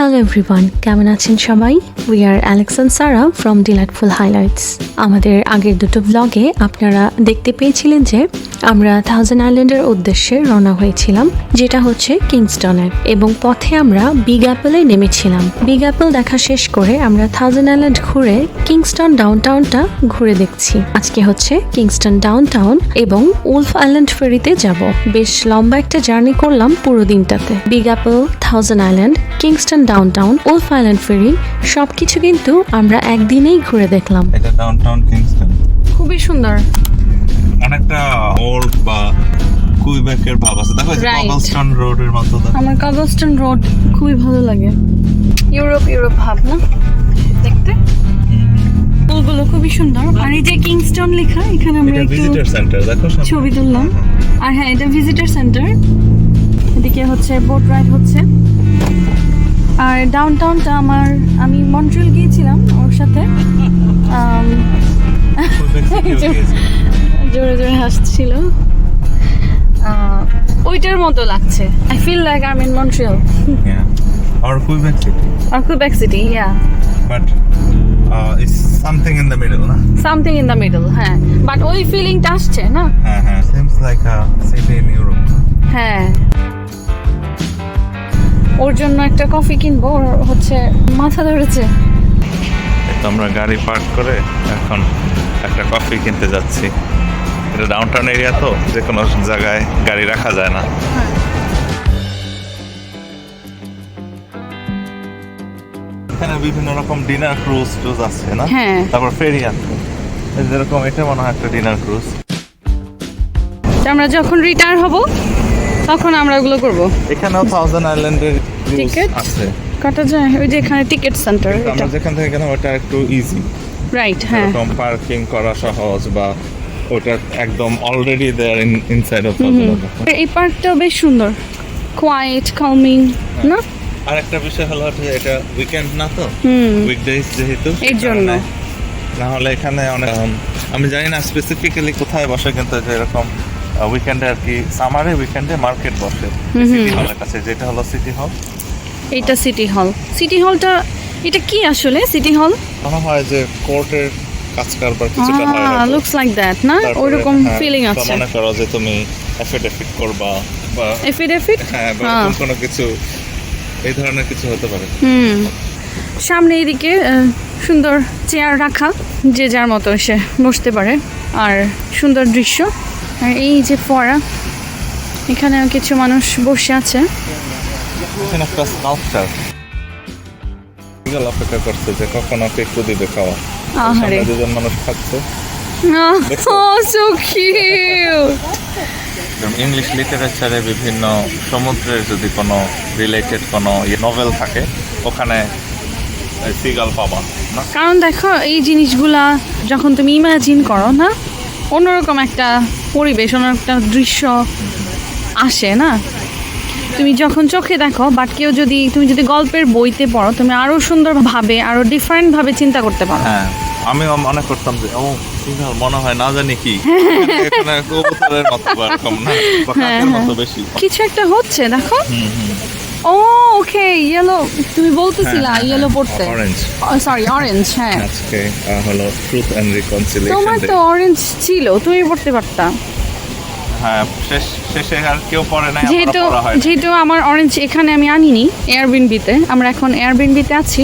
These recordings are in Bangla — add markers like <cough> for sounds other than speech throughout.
হ্যালো এভরিওয়ান কেমন আছেন সবাই? We are Alex and Sara from delightful highlights আমাদের আগের দুটো ব্লগে আপনারা দেখতে পেয়েছিলেন যে আমরা থাউজেন্ড আইল্যান্ডের উদ্দেশ্যে রওনা হয়েছিলাম, যেটা হচ্ছে কিংস্টনের এবং পথে আমরা বিগ অ্যাপেলে নেমেছিলাম। বিগ অ্যাপেল দেখা শেষ করে আমরা থাউজেন্ড আইল্যান্ড ঘুরে কিংস্টন ডাউনটাউনটা ঘুরে দেখছি। আজকে হচ্ছে কিংস্টন ডাউনটাউন এবং উলফ আইল্যান্ড ফেরিতে যাব। বেশ লম্বা একটা জার্নি করলাম পুরো দিনটাতে। Big Apple Thousand Island Kingston downtown Wolfe Island ferry সবকিছু কিন্তু আমরা একদিনেই ঘুরে দেখলাম। এটা ডাউনটাউন কিংস্টন খুবই সুন্দর। অনেকটা ওল্ড বা কুইবেকের ভাব আছে। দেখো. কবলস্টোন রোডের মতো আমার কাগস্টন রোড খুবই ভালো লাগে। ইউরোপ ইউরোপ ভাব না? দেখতে? ফুলগুলো খুবই সুন্দর। আর এই যে কিংস্টন লেখা এখানে আমরা একটু ভিজিটর সেন্টার দেখো ছবি তুললাম। আর হ্যাঁ এটা ভিজিটর সেন্টার এদিকে হচ্ছে বোট রাইড হচ্ছে। আর ডাউনটাউনটা আমার আমি মন্ট্রিল গিয়েছিলাম ওর সাথে। <laughs> জোরে জোরে হাসছিল ওইটার মতো লাগছে I feel like I in Montreal Yeah. Or Quebec City. R Quebec City But uh, it's something in the middle, না? সামথিং ইন দ্য মিডল হ্যাঁ বাট ওই ফিলিংটা আসছে না হ্যাঁ হ্যাঁ seems like a city in Europe. হ্যাঁ ওর জন্য একটা কফি কিনবো ওর হচ্ছে মাথা ধরেছে। আমরা গাড়ি পার্ক করে এখন একটা কফি কিনতে যাচ্ছি। এটা ডাউনটাউন এরিয়া তো যে কোনো জায়গায় গাড়ি রাখা যায় না। এখানে বিভিন্ন রকম ডিনার ক্রুজ টুজ আছে না? হ্যাঁ। তারপর ফেরি আছে। যেরকম এটা মনে হয় একটা ডিনার ক্রুজ আমরা যখন রিটায়ার হব তখন আমরা ওগুলো করব। এখানেও থাউজেন্ড আইল্যান্ডের Ticket? আছে। কাটা যায় ওই যে এখানে টিকিট সেন্টার আমরা যেখান থেকে গেলাম ওটা একটু ইজি রাইট হ্যাঁ। এরকম পার্কিং করা সহজ বা ওটা একদম already there in inside of এই পার্কটাও বেশ সুন্দর। কোয়াইট কালমিং না? আর একটা বিষয় হলো এটা উইকেন্ড না তো? উইকডেজ যেহেতু এর জন্য। না হলে এখানে অনেক আমি জানি না স্পেসিফিক্যালি কোথায় বসে কিন্তু এরকম উইকেন্ডে আর কি সামারে উইকেন্ডে মার্কেট বসে। সিটি হলের কাছে যেটা হলো সিটি হল এইটা সিটি হল সিটি হলটা এটা কি আসলে সিটি হল মনে হয় যে কোর্টের কাজ কারবার কিছুটা হয় লুকস লাইক দ্যাট না? ওইরকম হ্যাঁ, ফিলিং বা আছে। মনে করো যে তুমি এফিডেভিট করবা বা এফিডেভিট হ্যাঁ বা হ্যাঁ। কোনো কিছু এই ধরনের কিছু হতে পারে। হুম। সামনে এদিকে সুন্দর চেয়ার রাখা যে যার মতো সে বসতে পারে। আর সুন্দর দৃশ্য। আর এই যে ফোয়ারা এখানে কিছু মানুষ বসে আছে। এখানে একটা স্কাল্পচার অপেক্ষা করছে যে কখন ওকে একটু দিবে খাওয়া। আহারে। দুজন মানুষ খাচ্ছে। ইংলিশ লিটারেচারে বিভিন্ন সমুদ্রের যদি কোনো রিলেটেড কোনো নভেল থাকে ওখানে সিগাল পাবা কারণ দেখো এই জিনিসগুলা যখন তুমি ইমাজিন করো না? অন্যরকম একটা পরিবেশ অন্য একটা দৃশ্য আসে না? তুমি যখন চোখে দেখো বাট কেউ যদি তুমি যদি গল্পের বইতে পড়ো তুমি আরও সুন্দরভাবে আরও ডিফারেন্ট ভাবে চিন্তা করতে পারো। হ্যাঁ আমিও মনে করতাম যে ও সিগাল মনে হয় না জানি কি। এখানে কবুতরের মতো বা না বা কাকের মতো বেশি। কিছু একটা হচ্ছে দেখো। ও ওকে ইয়েলো তুমি বলতেছিলা ইয়েলো পড়তে। অরেঞ্জ সরি অরেঞ্জ হ্যাঁ। আজকে হলো ট্রুথ এন্ড রিকনসিলিয়েশন তোমার তো অরেঞ্জ ছিল তুমি পড়তে পারতা। হ্যাঁ শেষ শেষে আর কেউ পড়ে নাই যেহেতু হয় যেহেতু আমার অরেঞ্জ এখানে আমি আনিনি এয়ারবিনবিতে আমরা এখন এয়ারবিনবিতে আছি।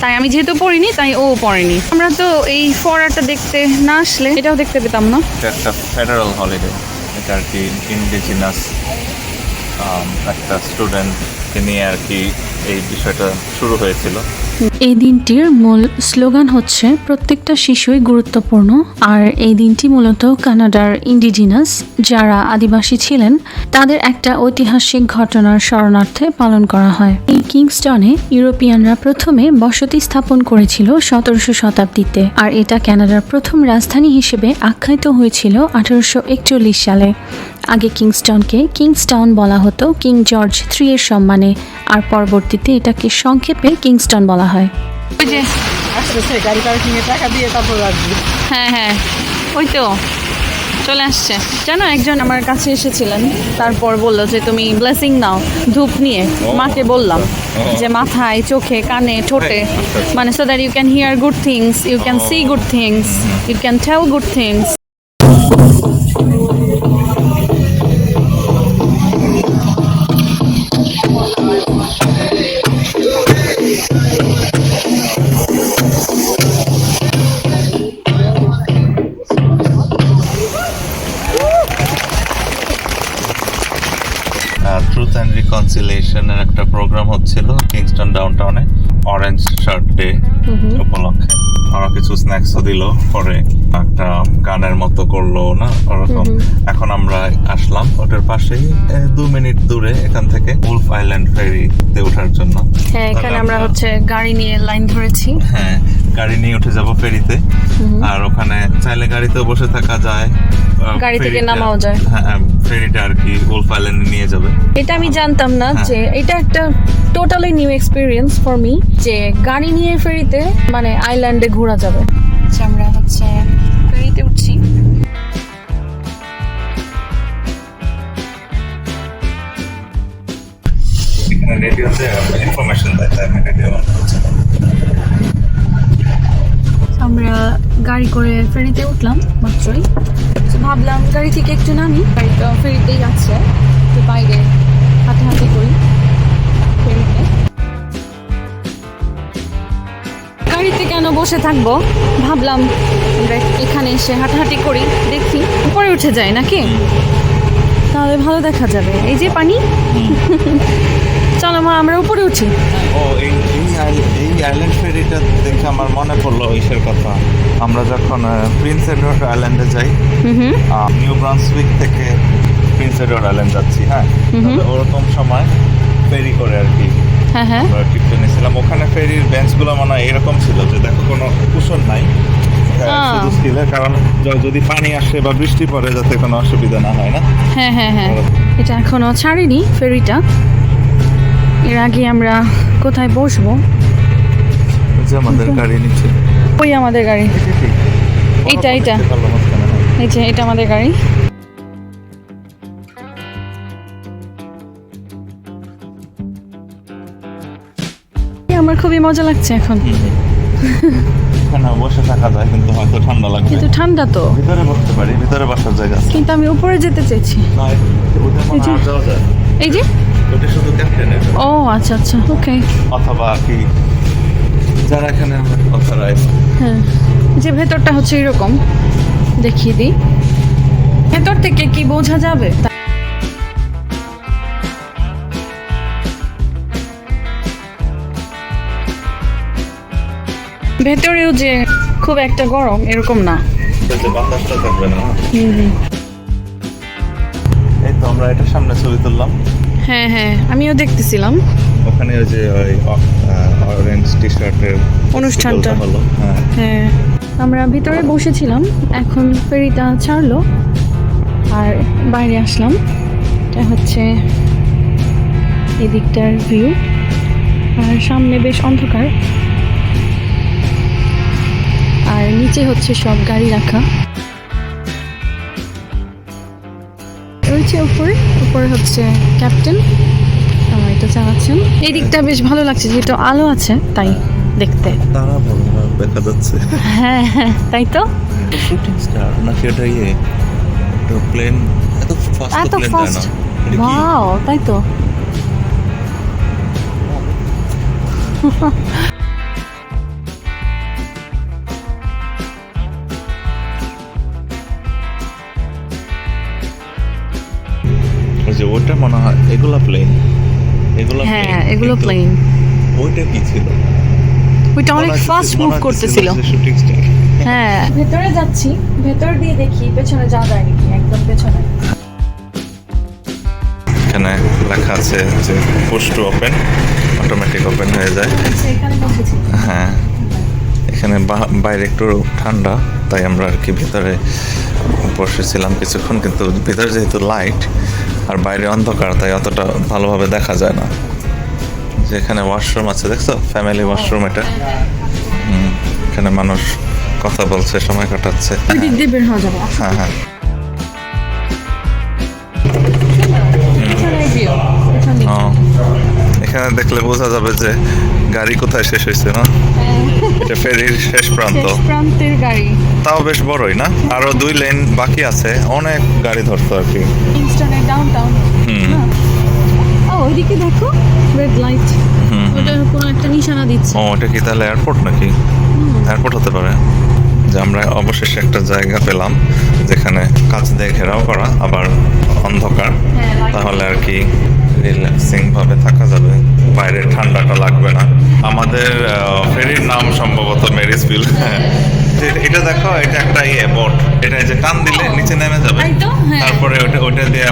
তাই আমি যেহেতু পড়িনি তাই ও পড়েনি। আমরা তো এই ফোয়ারাটা দেখতে না আসলে এটাও দেখতে পেতাম না। একটা ফেডারেল হলিডে এটা আর কি ইন্ডিজিনাস একটা স্টুডেন্টকে নিয়ে আর কি এই বিষয়টা শুরু হয়েছিল। এই দিনটির মূল স্লোগান হচ্ছে, প্রত্যেকটা শিশুই গুরুত্বপূর্ণ। আর এই দিনটি মূলত কানাডার ইন্ডিজিনাস যারা আদিবাসী ছিলেন, তাদের একটা ঐতিহাসিক ঘটনার স্মরণার্থে পালন করা হয়। এই কিংস্টনে ইউরোপিয়ানরা প্রথমে বসতি স্থাপন করেছিল সতেরোশো শতাব্দীতে, আর এটা কানাডার প্রথম রাজধানী হিসেবে আখ্যায়িত হয়েছিল আঠারোশো একচল্লিশ সালে। আগে কিংস্টনকে কিংস্টাউন বলা হতো কিং জর্জ থ্রি এর সম্মানে। আর পরবর্তীতে এটাকে সংক্ষেপে কিংস্টন বলা হয়। হ্যাঁ হ্যাঁ। ওই তো। চলে আসছে। জানো একজন আমার কাছে এসেছিলেন। তারপর বলল যে তুমি ব্লেসিং নাও ধূপ নিয়ে। মাকে বললাম যে মাথায় চোখে কানে ঠোঁটে। মানে so that you can hear good things you can see good things you can tell good things রিকনসিলিয়েশনের একটা প্রোগ্রাম হচ্ছিল কিংস্টন ডাউনটাউনে অরেঞ্জ শার্ট ডে উপলক্ষে। ওরা কিছু স্ন্যাক্সও দিল পরে একটা গানের মতো করল না ওরকম। এখন আমরা আসলাম ওটার পাশেই দু মিনিট দূরে এখান থেকে উলফ আইল্যান্ড ফেরিতে ওঠার জন্য। হ্যাঁ এখানে আমরা হচ্ছে গাড়ি নিয়ে লাইন ধরেছি। হ্যাঁ গাড়ি নিয়ে উঠে যাব ফেরিতে আর ওখানে চাইলে গাড়িতেও বসে থাকা যায়। গাড়ি থেকে নামাও যায়। হ্যাঁ হ্যাঁ, ফেরিটা আর কি উলফ আইল্যান্ডে নিয়ে যাবে এটা আমি জানতাম না হ্যাঁ। যে এটা একটা totally new experience for me যে গাড়ি নিয়ে ফেরিতে মানে আইল্যান্ডে ঘোরা যাবে আচ্ছা, আমরা হচ্ছে ফেরিতে উঠছি রেডিওতে ইনফরমেশন দেয় তাই রেডিও আমরা গাড়ি করে ফেরিতে উঠলাম মাত্রই। তো ভাবলাম গাড়ি থেকে একটু নামি। গাড়িটা ফেরিতেই আছে তো বাইরে হাঁটাহাঁটি করি ফেরিতে। গাড়িতে কেন বসে থাকব? ভাবলাম এখানে এসে হাঁটাহাঁটি করি দেখি। উপরে উঠে যায় নাকি? তাহলে ভালো দেখা যাবে। এই যে পানি। চলো মা আমরা উপরে উঠি। এই এই আইল্যান্ড ফেরিটা দেখে আমার মনে পড়ল ইসের কথা। আমরা যখন প্রিন্স এডওয়ার্ড আইল্যান্ডে যাই নিউ ব্রান্সউইক থেকে প্রিন্স এডওয়ার্ড আইল্যান্ড যাচ্ছি হ্যাঁ? ওরকম সময় ফেরি করে আর কি। হ্যাঁ হ্যাঁ। ট্রিপটা নিয়েছিলাম। ওখানে ফেরির বেঞ্চগুলো মনে হয় এরকম ছিল যে দেখো কোনো কুশন নাই। হ্যাঁ, শুধু স্টিলের কারণ যদি পানি আসে বা বৃষ্টি পড়ে যাতে কোনো অসুবিধা না হয় না। হ্যাঁ হ্যাঁ হ্যাঁ। এটা এখনও ছাড়িনি ফেরিটা এর আগে আমরা কোথায় বসবো? আমাদের গাড়ি নিচে। ওই আমাদের গাড়ি। এইটা, এইটা। এই যে এটা আমাদের গাড়ি। আমার খুবই মজা লাগছে এখন। বসে থাকা যায় কিন্তু হয়তো ঠান্ডা লাগবে। কিন্তু ঠান্ডা তো। ভিতরে বসতে পারি ভিতরে বসার জায়গা কিন্তু আমি উপরে যেতে না। এই যে ওটা শুধু ক্যাপ্টেনের ও আচ্ছা আচ্ছা ওকে অথবা কি যারা এখানে অথরাইজ হ্যাঁ যে ভেতরটা হচ্ছে এরকম দেখিয়ে দিই। ভেতর থেকে কি বোঝা যাবে? ভেতরেও যে খুব একটা গরম এরকম না। বাতাসটা থাকবে না হুম হুম। এই তো আমরা এটার সামনে ছবি তুললাম। হ্যাঁ হ্যাঁ আমিও দেখতেছিলাম। ওখানে ওই যে ওই অরেঞ্জ টি শার্টের অনুষ্ঠানটা। হলো হ্যাঁ। হ্যাঁ আমরা ভিতরে বসেছিলাম এখন ফেরিটা ছাড়লো আর বাইরে আসলাম। এটা হচ্ছে এদিকটার ভিউ আর সামনে বেশ অন্ধকার। আর নিচে হচ্ছে সব গাড়ি রাখা। রয়েছে উপরে। উপরে হচ্ছে ক্যাপ্টেন এটা চালাচ্ছেন এই দিকটা বেশ ভালো লাগছে যেহেতু আলো আছে তাই দেখতে। দেখা যাচ্ছে। হ্যাঁ হ্যাঁ তাই তো? শুটিং স্টার নাকি এটা ইয়ে? প্লেন এত ফাস্ট এত ফাস্ট? ওয়াও তাই তো। <laughs> হ্যাঁ প্লেন ওইটা কি ছিল? ওইটা অনেক ফাস্ট মুভ করতেছিল। হ্যাঁ। ভেতরে যাচ্ছি ভেতর দিয়ে দেখি পেছনে যাওয়া যায় নাকি একদম পেছনে। এখানে লেখা আছে যে push to open automatic open হয়ে যায়। আচ্ছা হ্যাঁ। এখানে বাইরে একটু ঠান্ডা তাই আমরা আর কি ভিতরে বসেছিলাম কিছুক্ষণ কিন্তু ভিতরে যেহেতু লাইট আর বাইরে অন্ধকার তাই অতটা ভালোভাবে দেখা যায় না। যেখানে ওয়াশরুম আছে দেখছ? ফ্যামিলি ওয়াশরুম এটা। এখানে মানুষ কথা বলছে সময় কাটাচ্ছে। হ্যাঁ হ্যাঁ। এখানে দেখলে বোঝা যাবে যে গাড়ি কোথায় শেষ হয়েছে না? এটা ফেরির শেষ প্রান্ত। তাও বেশ বড়ই না? আরও দুই লেন বাকি আছে অনেক গাড়ি ধরতো আর কি। ডাউন হুম। ওইদিকে দেখো রেড লাইট ওটা কোনো একটা নিশানা দিচ্ছে। ও এটা কি তাহলে এয়ারপোর্ট নাকি? এয়ারপোর্ট হতে পারে। যে আমরা অবশেষে একটা জায়গা পেলাম যেখানে কাঁচ দিয়ে ঘেরাও করা আবার অন্ধকার। হ্যাঁ, তাহলে আর কি রিল্যাক্সিং ভাবে থাকা যাবে। বাইরের ঠান্ডাটা লাগবে না। আমাদের ফেরির নাম সম্ভবত মেরিস বিল এটা দেখো এটা একটা ইয়ে বোট। এটা যে টান দিলে নিচে নেমে যাবে। তাই তো, হ্যাঁ। তারপরে ওটা ওটা দিয়ে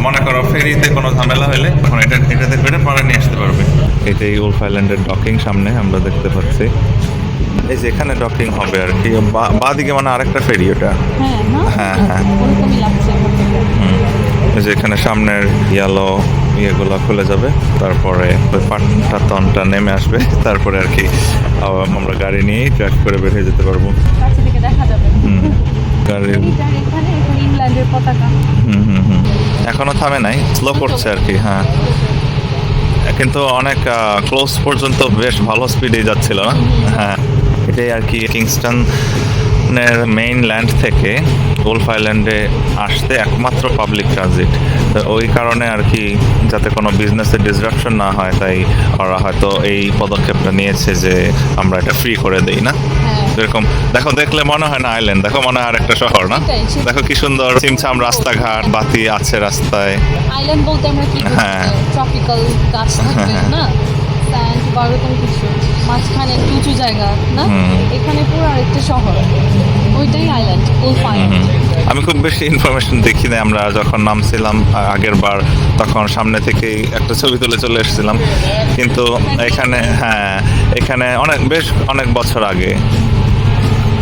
মনে করো ফেরিতে কোনো ঝামেলা হলে তখন এটা এটাতে করে পরে নিয়ে আসতে পারবে। এটাই উলফ আইল্যান্ডের ডকিং সামনে আমরা দেখতে পাচ্ছি। এই যে এখানে ডকিং হবে আর কি বা- দিকে মানে আরেকটা ফেরি ওটা। হ্যাঁ হ্যাঁ হ্যাঁ। যে এখানে সামনের ইয়ালো ইয়েগুলো খুলে যাবে। তারপরে ওই পাটটা তনটা নেমে আসবে। <laughs> তারপরে আর কি আমরা গাড়ি নিয়েই ট্র্যাক করে বের হয়ে যেতে পারব। এখানে থামে নাই স্লো করছে আর কি হ্যাঁ। কিন্তু অনেক ক্লোজ পর্যন্ত বেশ ভালো স্পিডে যাচ্ছিল না? হ্যাঁ। এটাই আর কি কিংস্টনের মেইন ল্যান্ড থেকে উলফ আইল্যান্ডে আসতে একমাত্র পাবলিক ট্রানজিট ওই কারণে আর কি যাতে কোনো বিজনেসের ডিসরাপশন না হয় তাই ওরা হয়তো এই পদক্ষেপটা নিয়েছে যে আমরা এটা ফ্রি করে দেই না? হ্যাঁ। এরকম। দেখো দেখলে মনে হয় না আইল্যান্ড দেখো মনে হয় আর একটা শহর না। দেখো কি সুন্দর চিমছাম রাস্তাঘাট বাতি আছে রাস্তায়। আইল্যান্ড বলতে আমরা কি হ্যাঁ। ট্রপিক্যাল গাছ হ্যাঁ। না? স্যান্ড বা ওরকম কিছু মাঝখানে একটু উঁচু জায়গা না? এখানে পুরো আরেকটা শহর ওইটাই আইল্যান্ড উলফ আইল্যান্ড আমি খুব বেশি ইনফরমেশন দেখি না আমরা যখন নামছিলাম আগের বার তখন সামনে থেকে একটা ছবি তুলে চলে এসেছিলাম। কিন্তু এখানে হ্যাঁ এখানে অনেক বেশ অনেক বছর আগে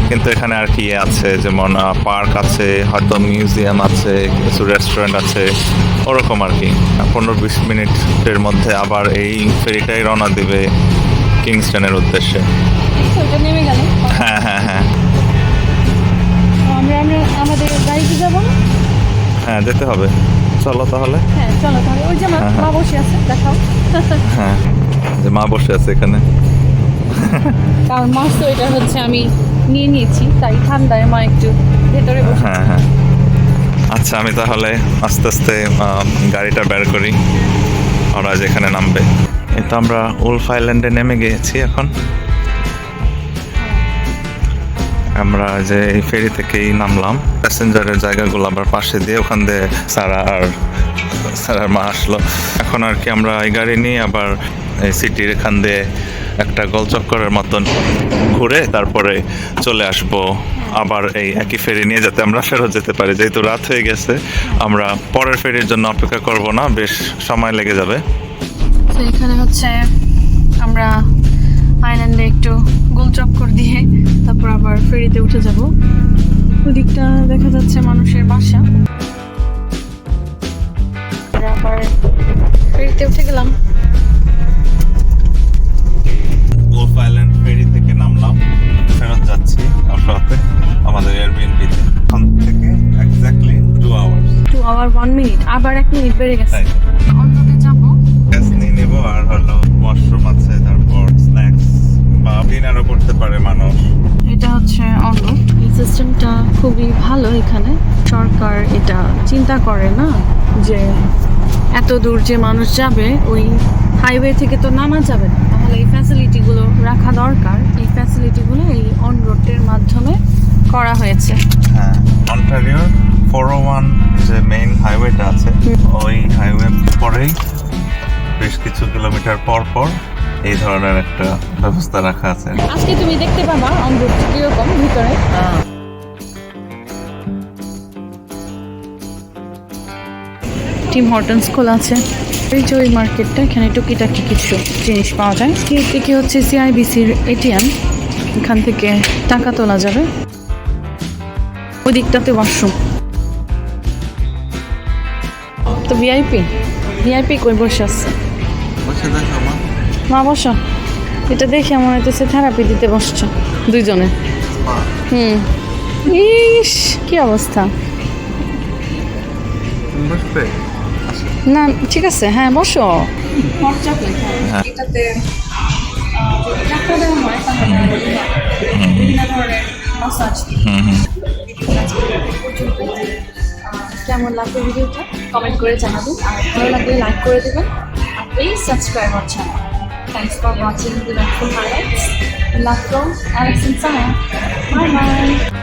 কিন্তু এখানে আর কি আছে যেমন পার্ক আছে হয়তো মিউজিয়াম আছে কিছু রেস্টুরেন্ট আছে ওরকম আর কি। পনেরো বিশ মিনিটের মধ্যে আবার এই ফেরিটাই রওনা দিবে কিংস্টনের উদ্দেশ্যে। হ্যাঁ হ্যাঁ হ্যাঁ। আমরা আমরা আমাদের গাড়িতে যাব হ্যাঁ যেতে হবে। চলো তাহলে। হ্যাঁ চলো তাহলে। ওই যে মা হ্যাঁ, হ্যাঁ। মা বসে আছে দেখাও। হ্যাঁ যে মা বসে আছে এখানে। কারণ মাছ তো এটা হচ্ছে আমি নিয়ে নিয়েছি, তাই ঠান্ডায় মা একটু ভেতরে হ্যাঁ হ্যাঁ। আচ্ছা আমি তাহলে আস্তে আস্তে গাড়িটা বের করি। ওরা যেখানে নামবে। এটা আমরা উলফ আইল্যান্ডে নেমে গিয়েছি এখন। আমরা যে এই ফেরি থেকেই নামলাম। প্যাসেঞ্জারের জায়গাগুলো আবার পাশে দিয়ে ওখান দিয়ে সারা আর, সারার মা আসলো। এখন আর কি আমরা এই গাড়ি নিয়ে আবার এই সিটির এখান দিয়ে একটা গোলচক্করের মতন ঘুরে তারপরে চলে আসব আবার এই একই ফেরি নিয়ে যাতে আমরা ফেরত যেতে পারি। যেহেতু রাত হয়ে গেছে, আমরা পরের ফেরির জন্য অপেক্ষা করব না, বেশ সময় লেগে যাবে। এখানে হচ্ছে আমরা আইল্যান্ডে একটু গোল চক্কর দিয়ে তারপর আবার ফেরিতে উঠে যাব। ওদিকটা দেখা যাচ্ছে মানুষের বাসা। আবার ফেরিতে উঠে গেলাম। উলফ আইল্যান্ড ফেরি থেকে নামলাম। ফেরত যাচ্ছি অটোতে আমাদের এয়ারবিএনবিতে ওখান থেকে exactly two hours two hour one minute আবার এক মিনিট বেড়ে গেছে। অন্যতে যাব। গ্যাস নিয়ে নেব আর হলো ওয়াশরুম আছে তারপর স্ন্যাক্স বা ডিনারও করতে পারে মানুষ। এটা হচ্ছে অন্য। এই সিস্টেমটা খুবই ভালো এখানে। সরকার এটা চিন্তা করে না যে এত দূর যে মানুষ যাবে ওই হাইওয়ে থেকে তো নামা যাবে না। তাহলে এই ফ্যাসিলিটিগুলো রাখা দরকার। এই ফ্যাসিলিটিগুলো এই অন রোডের মাধ্যমে করা হয়েছে। হ্যাঁ অন্টারিওর ফোর ওয়ান যে মেইন হাইওয়েটা আছে ওই হাইওয়ে পরেই বেশ কিছু কিলোমিটার পর পর এই ধরনের একটা ব্যবস্থা রাখা আছে। আজকে তুমি দেখতে পাবা অন রোড কীরকম ভিতরে। টিম হর্টনস খোলা আছে। এই যে ওই মার্কেটটা এখানে টুকিটাকি কিছু জিনিস পাওয়া যায়। দিকে হচ্ছে সিআইবিসির এটিএম এখান থেকে টাকা তোলা যাবে। ওই দিকটাতে ওয়াশরুম তো ভিআইপি ভিআইপি কই বসে আছে? মা। বসো। এটা দেখে মনে হইতেছে থেরাপি দিতে বসছো দুইজনে। হুম। ইস কি অবস্থা? বসবে? না ঠিক আছে হ্যাঁ বসো হ্যাঁ। এটাতে কেমন লাগবে ভিডিওটা কমেন্ট করে জানাবেন আর ভালো লাগলে লাইক করে দেবেন আর please subscribe our channel thanks for watching Delightful highlights. Love from Alex and Sarah. Bye bye.